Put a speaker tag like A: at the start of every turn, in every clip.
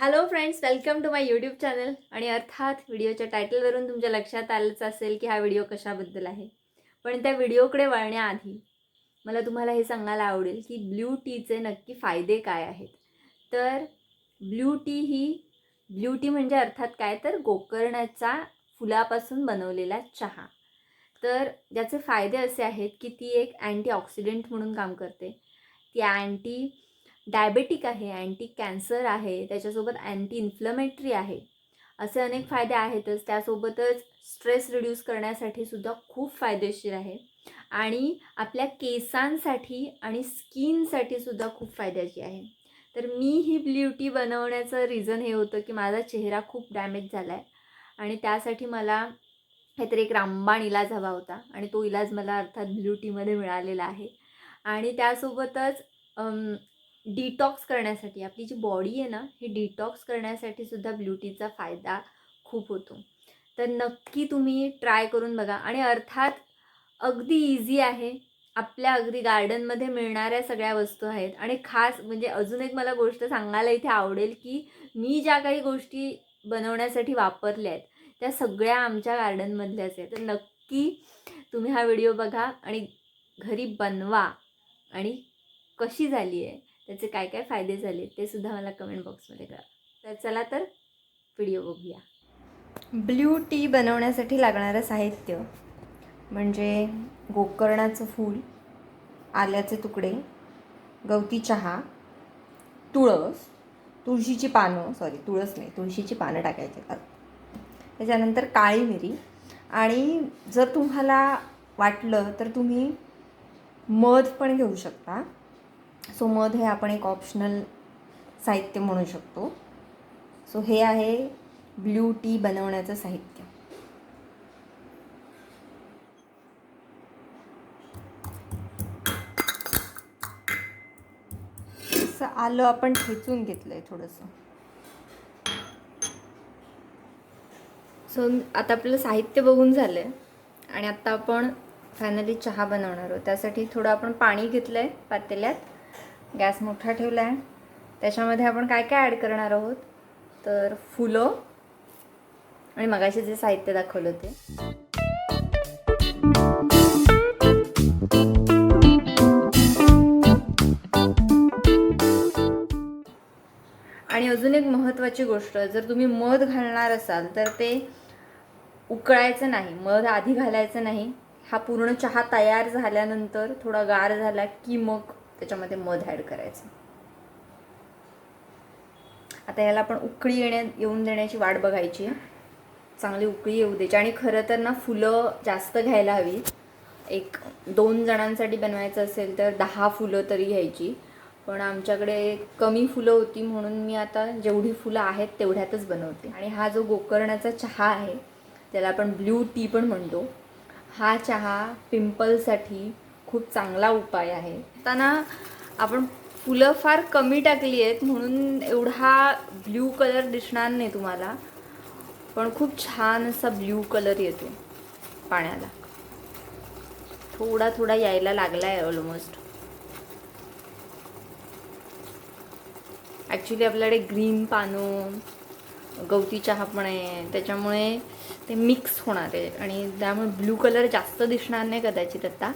A: Hello friends welcome to my YouTube channel आणि अर्थात व्हिडिओच्या टायटलवरून तुमच्या लक्षात आलंच असेल की हा व्हिडिओ कशाबद्दल आहे. पण त्या व्हिडिओकडे वळण्याआधी मला तुम्हाला हे सांगायला आवडेल की ब्ल्यू टीचे नक्की फायदे काय आहेत. तर ब्ल्यू टी ही ब्ल्यू टी म्हणजे अर्थात काय? तर गोकर्णाचा फुलापासून बनवलेला चहा. तर ज्याचे फायदे असे आहेत की ती एक अँटीऑक्सिडंट म्हणून काम करते. ती अँटी डायबेटिक आहे अँटी कॅन्सर आहे त्याच्यासोबत अँटी इन्फ्लमेटरी आहे. असे अनेक फायदे आहेतच. त्यासोबतच स्ट्रेस रिड्यूस करण्यासाठी सुद्धा खूप फायदेशीर आहे. आणि आपल्या केसांसाठी आणि स्किनसाठी सुद्धा खूप फायद्याची आहे. तर मी ही ब्ल्युटी बनवण्याचं रिझन हे होतं की माझा चेहरा खूप डॅमेज झाला आहे आणि त्यासाठी मला काहीतरी एक रामबाण इलाज हवा होता. आणि तो इलाज मला अर्थात ब्ल्युटीमध्ये मिळालेला आहे. आणि त्यासोबतच डिटॉक्स करण्यासाठी आपली जी बॉडी आहे ना ही डिटॉक्स करण्यासाठी सुद्धा ब्ल्यू टीचा फायदा खूप होतो. तर नक्की तुम्ही ट्राय करून बघा. आणि अर्थात अगदी इझी आहे. आपल्या अगदी गार्डनमध्ये मिळणाऱ्या सगळ्या वस्तू आहेत. आणि खास म्हणजे अजून एक मला गोष्ट सांगायला इथे आवडेल की मी ज्या काही गोष्टी बनवण्यासाठी वापरल्या आहेत त्या सगळ्या आमच्या गार्डनमधल्याच आहेत. तर नक्की तुम्ही हा व्हिडिओ बघा आणि घरी बनवा. आणि कशी झाली आहे? त्याचे काय काय फायदे झाले ते सुद्धा मला कमेंट बॉक्समध्ये करा तर चला तर व्हिडिओ बघूया. ब्ल्यू टी बनवण्यासाठी लागणारं साहित्य म्हणजे गोकर्णाचं फूल आल्याचे तुकडे गवती चहा तुळस तुळशीची पानं सॉरी तुळस नाही तुळशीची पानं टाकायची. त्याच्यानंतर काळी मिरी. आणि जर तुम्हाला वाटलं तर तुम्ही मध पण घेऊ शकता. सो मध हे आपण एक ऑप्शनल साहित्य म्हणू शकतो. सो हे आहे ब्ल्यू टी बनवण्याचं साहित्य. असं आलं आपण ठेचून घेतलं आहे थोडंसं. सो आता आपलं साहित्य बघून झालं आहे आणि आत्ता आपण फायनली चहा बनवणार आहोत. त्यासाठी थोडं आपण पाणी घेतलं आहे पातेल्यात. गॅस मोठा ठेवला आहे. त्याच्यामध्ये आपण काय काय ॲड करणार आहोत? तर फुलं आणि मगाशी जे साहित्य दाखवलं ते आणि अजून एक महत्त्वाची गोष्ट जर तुम्ही मध घालणार असाल तर ते उकळायचं नाही मध आधी घालायचं नाही. हा पूर्ण चहा तयार झाल्यानंतर थोडा गार झाला की मग त्याच्यामध्ये मध ॲड करायचं. आता याला आपण उकळी येण्या येऊन देण्याची वाट बघायची. चांगली उकळी येऊ द्यायची. आणि खरं तर ना फुलं जास्त घ्यायला हवी. एक दोन जणांसाठी बनवायचं असेल तर दहा फुलं तरी घ्यायची. पण आमच्याकडे कमी फुलं होती म्हणून मी आता जेवढी फुलं आहेत तेवढ्यातच बनवते. आणि हा जो गोकर्णाचा चहा आहे त्याला आपण ब्ल्यू टी पण म्हणतो. हा चहा पिंपलसाठी खूप चांगला उपाय आहे. त्यांना आपण फुलं फार कमी टाकली आहेत म्हणून एवढा ब्ल्यू कलर दिसणार नाही तुम्हाला. पण खूप छान असा ब्ल्यू कलर येतो पाण्याला. थोडा थोडा यायला लागला आहे ऑलमोस्ट ॲक्च्युली आपल्याकडे ग्रीन पानं गवती चहा पण आहे. त्याच्यामुळे ते मिक्स होणार आहे. आणि त्यामुळे ब्ल्यू कलर जास्त दिसणार नाही कदाचित आता.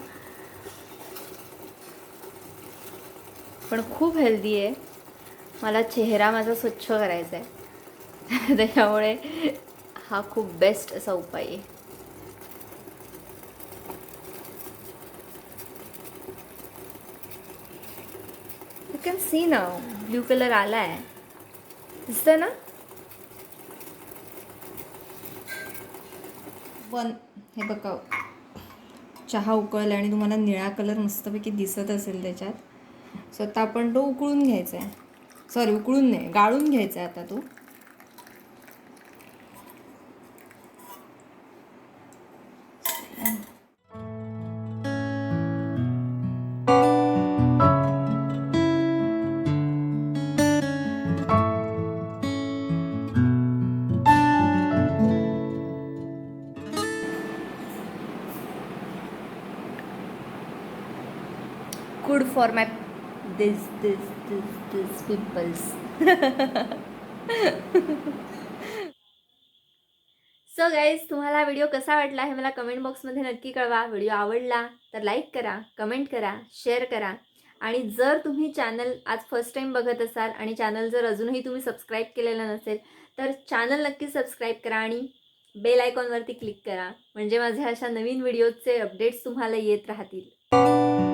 A: पण खूप हेल्दी आहे. मला चेहरा माझा स्वच्छ करायचा आहे. त्याच्यामुळे हा खूप बेस्ट असा उपाय आहे. यू कॅन सी ना ब्ल्यू कलर आला आहे दिसतं ना? पण हे बघा चहा उकळला आणि तुम्हाला निळा कलर मस्तपैकी दिसत असेल त्याच्यात. सो आता आपण तो उकळून घ्यायचा आहे. सॉरी उकळून नाही गाळून घ्यायचा आहे आता तो. Good for my this this this this pimples. So guys तुम्हाला हा व्हिडिओ कसा वाटला हे मला कमेंट बॉक्समध्ये नक्की कळवा. व्हिडिओ आवडला तर लाईक करा कमेंट करा शेअर करा. आणि जर तुम्ही चॅनल आज फर्स्ट टाईम बघत असाल आणि चॅनल जर अजूनही तुम्ही सबस्क्राईब केलेलं नसेल तर चॅनल नक्की सबस्क्राईब करा आणि बेल आयकॉनवरती क्लिक करा. म्हणजे माझ्या अशा नवीन व्हिडिओचे अपडेट्स तुम्हाला येत राहतील.